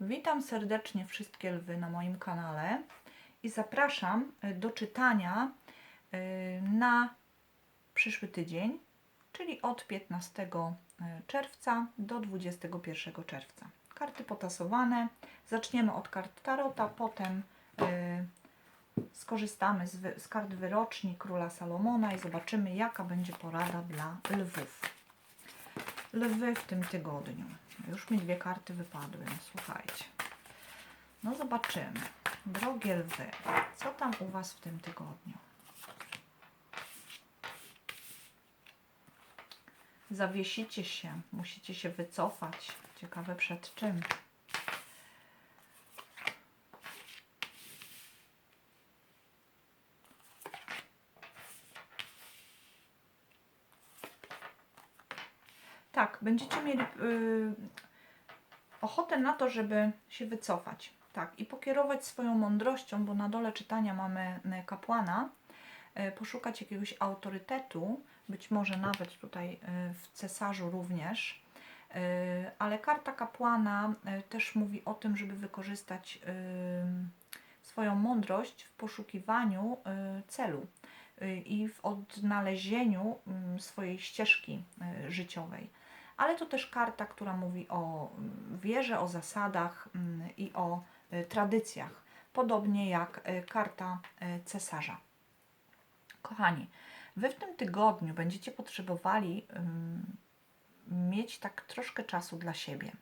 Witam serdecznie wszystkie lwy na moim kanale i zapraszam y, do czytania y, na przyszły tydzień, czyli od 15 czerwca do 21 czerwca. Karty potasowane. Zaczniemy od kart Tarota, potem skorzystamy z kart wyroczni Króla Salomona i zobaczymy, jaka będzie porada dla lwów. Lwy w tym tygodniu. Już mi dwie karty wypadły, słuchajcie. No zobaczymy. Drogie lwy, co tam u Was w tym tygodniu? Zawiesicie się, musicie się wycofać. Ciekawe przed czym. Tak, będziecie mieli y, ochotę na to, żeby się wycofać. Tak, i pokierować swoją mądrością, bo na dole czytania mamy y, kapłana, y, poszukać jakiegoś autorytetu, być może nawet tutaj y, w cesarzu również. Y, Ale karta kapłana y, też mówi o tym, żeby wykorzystać y, swoją mądrość w poszukiwaniu y, celu y, i w odnalezieniu mm, swojej ścieżki y, życiowej. Ale to też karta, która mówi o mm, wierze, o zasadach mm, i o y, tradycjach, podobnie jak y, karta y, cesarza. Kochani, Wy w tym tygodniu będziecie potrzebowali ym, mieć tak troszkę czasu dla siebie.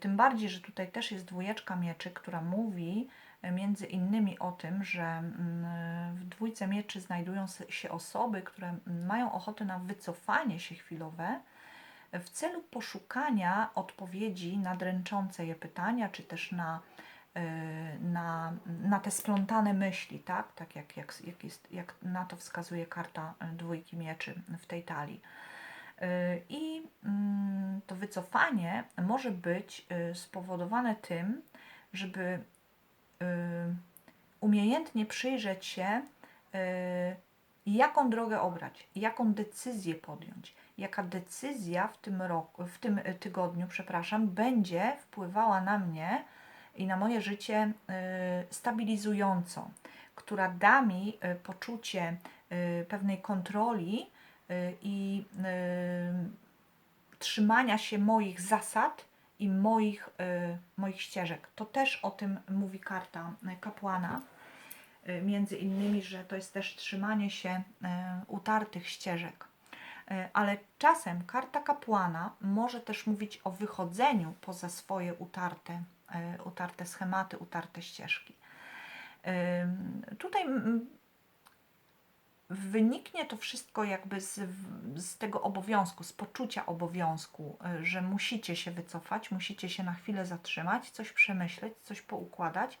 Tym bardziej, że tutaj też jest dwójeczka mieczy, która mówi między innymi o tym, że mm, w dwójce mieczy znajdują się osoby, które mm, mają ochotę na wycofanie się chwilowe w celu poszukania odpowiedzi na dręczące je pytania, czy też na, y, na, na te splątane myśli, tak? Tak jak, jak, jak, jest, jak na to wskazuje karta y, dwójki mieczy w tej talii. Y, I mm, to wycofanie może być spowodowane tym, żeby umiejętnie przyjrzeć się, jaką drogę obrać, jaką decyzję podjąć, jaka decyzja w tym roku, w tym y, tygodniu, przepraszam, będzie wpływała na mnie i na moje życie y, stabilizująco, która da mi y, poczucie pewnej kontroli i trzymania się moich zasad i moich, moich ścieżek. To też o tym mówi karta kapłana. Między innymi, że to jest też trzymanie się utartych ścieżek. Y, Ale czasem karta kapłana może też mówić o wychodzeniu poza swoje utarte, y, utarte schematy, utarte ścieżki. Tutaj wyniknie to wszystko jakby z, z tego obowiązku, z poczucia obowiązku, y, że musicie się wycofać, musicie się na chwilę zatrzymać, coś przemyśleć, coś poukładać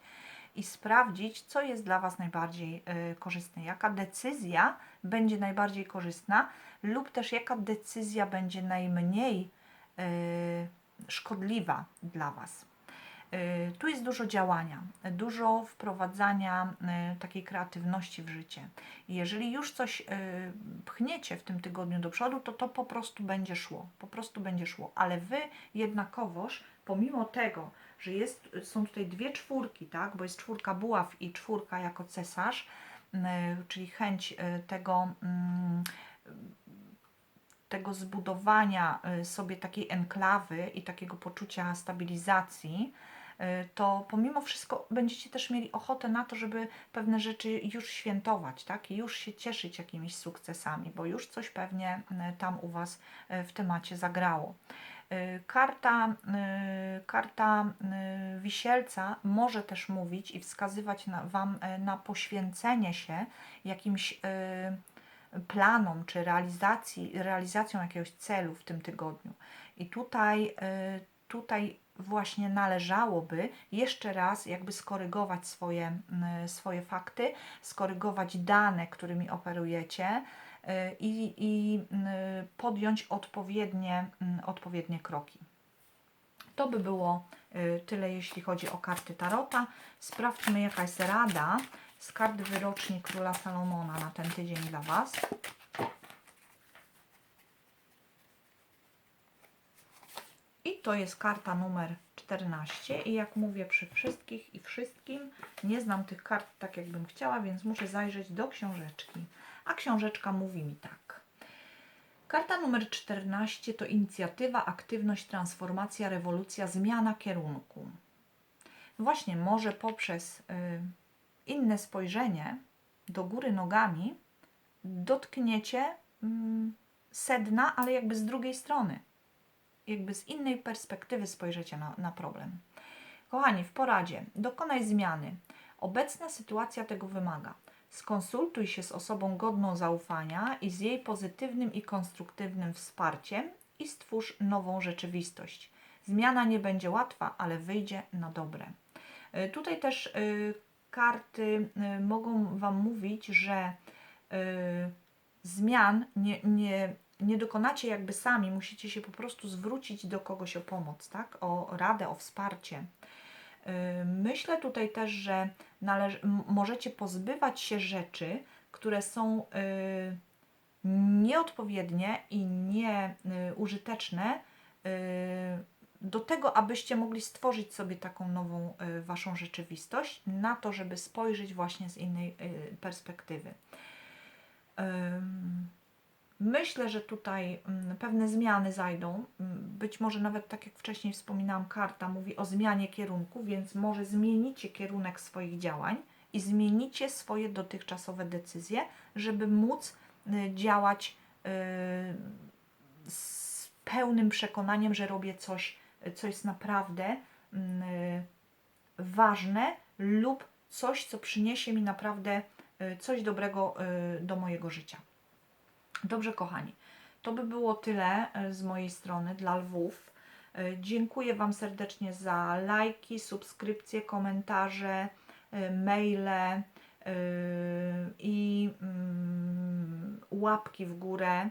i sprawdzić, co jest dla Was najbardziej y, korzystne, jaka decyzja będzie najbardziej korzystna, lub też jaka decyzja będzie najmniej y, szkodliwa dla Was. Y, Tu jest dużo działania, dużo wprowadzania y, takiej kreatywności w życie. Jeżeli już coś y, pchniecie w tym tygodniu do przodu, to to po prostu będzie szło, po prostu będzie szło. Ale wy jednakowoż, pomimo tego, że jest, są tutaj dwie czwórki, tak, bo jest czwórka buław i czwórka jako cesarz, y, czyli chęć y, tego, mm, tego zbudowania y, sobie takiej enklawy i takiego poczucia stabilizacji, to pomimo wszystko będziecie też mieli ochotę na to, żeby pewne rzeczy już świętować, tak? I już się cieszyć jakimiś sukcesami, bo już coś pewnie y, tam u Was y, w temacie zagrało. Karta, karta wisielca może też mówić i wskazywać na, Wam na poświęcenie się jakimś planom czy realizacji, realizacją jakiegoś celu w tym tygodniu. I tutaj, tutaj właśnie należałoby jeszcze raz jakby skorygować swoje, y, swoje fakty, skorygować dane, którymi operujecie y, i, i y, podjąć odpowiednie, y, odpowiednie kroki. To by było y, tyle, jeśli chodzi o karty Tarota. Sprawdźmy, jaka jest rada z kart wyroczni Króla Salomona na ten tydzień dla Was. To jest karta numer 14 i jak mówię przy wszystkich i wszystkim, nie znam tych kart tak jakbym chciała, więc muszę zajrzeć do książeczki. A książeczka mówi mi tak. Karta numer 14 to inicjatywa, aktywność, transformacja, rewolucja, zmiana kierunku. Właśnie może poprzez y, inne spojrzenie do góry nogami dotkniecie mm, sedna, ale jakby z drugiej strony. Jakby z innej perspektywy spojrzycie na, na problem. Kochani, w poradzie dokonaj zmiany. Obecna sytuacja tego wymaga. Skonsultuj się z osobą godną zaufania i z jej pozytywnym i konstruktywnym wsparciem i stwórz nową rzeczywistość. Zmiana nie będzie łatwa, ale wyjdzie na dobre. Y, Tutaj też y, karty y, mogą Wam mówić, że y, zmian nie, nie, nie dokonacie jakby sami, musicie się po prostu zwrócić do kogoś o pomoc, tak? o radę, o wsparcie. Y, Myślę tutaj też, że możecie pozbywać się rzeczy, które są y, nieodpowiednie i nieużyteczne y, do tego, abyście mogli stworzyć sobie taką nową waszą rzeczywistość, na to, żeby spojrzeć właśnie z innej perspektywy. Myślę, że tutaj mm, pewne zmiany zajdą. Mm, Być może nawet tak jak wcześniej wspominałam, karta mówi o zmianie kierunku, więc może zmienicie kierunek swoich działań i zmienicie swoje dotychczasowe decyzje, żeby móc y, działać y, z pełnym przekonaniem, że robię coś, co jest naprawdę mm, ważne lub coś, co przyniesie mi naprawdę y, coś dobrego do mojego życia. Dobrze, kochani, to by było tyle e, z mojej strony dla lwów. E, Dziękuję Wam serdecznie za lajki, subskrypcje, komentarze, e, maile i mm, łapki w górę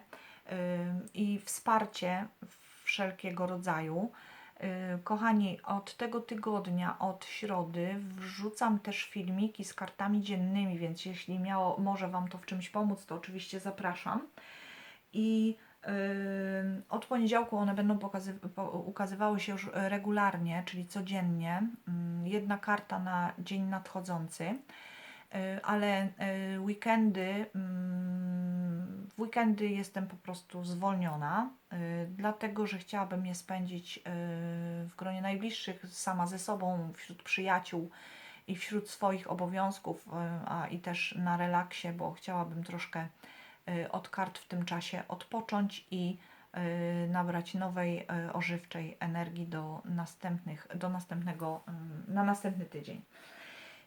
i wsparcie wszelkiego rodzaju. E, Kochani, od tego tygodnia, od środy, wrzucam też filmiki z kartami dziennymi, więc jeśli miało, może Wam to w czymś pomóc, to oczywiście zapraszam. I yy, od poniedziałku one będą ukazywały się już regularnie, czyli codziennie. Yy, jedna karta na dzień nadchodzący. Yy, ale weekendy, mm, w weekendy jestem po prostu zwolniona, yy, dlatego że chciałabym je spędzić yy, w gronie najbliższych, sama ze sobą, wśród przyjaciół i wśród swoich obowiązków, yy, a i też na relaksie, bo chciałabym troszkę od kart w tym czasie odpocząć i nabrać nowej, ożywczej energii do, następnych, do następnego, yy, na następny tydzień.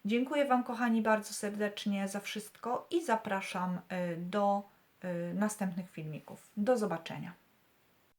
Dziękuję Wam, kochani, bardzo serdecznie za wszystko i zapraszam y, do y, następnych filmików. Do zobaczenia.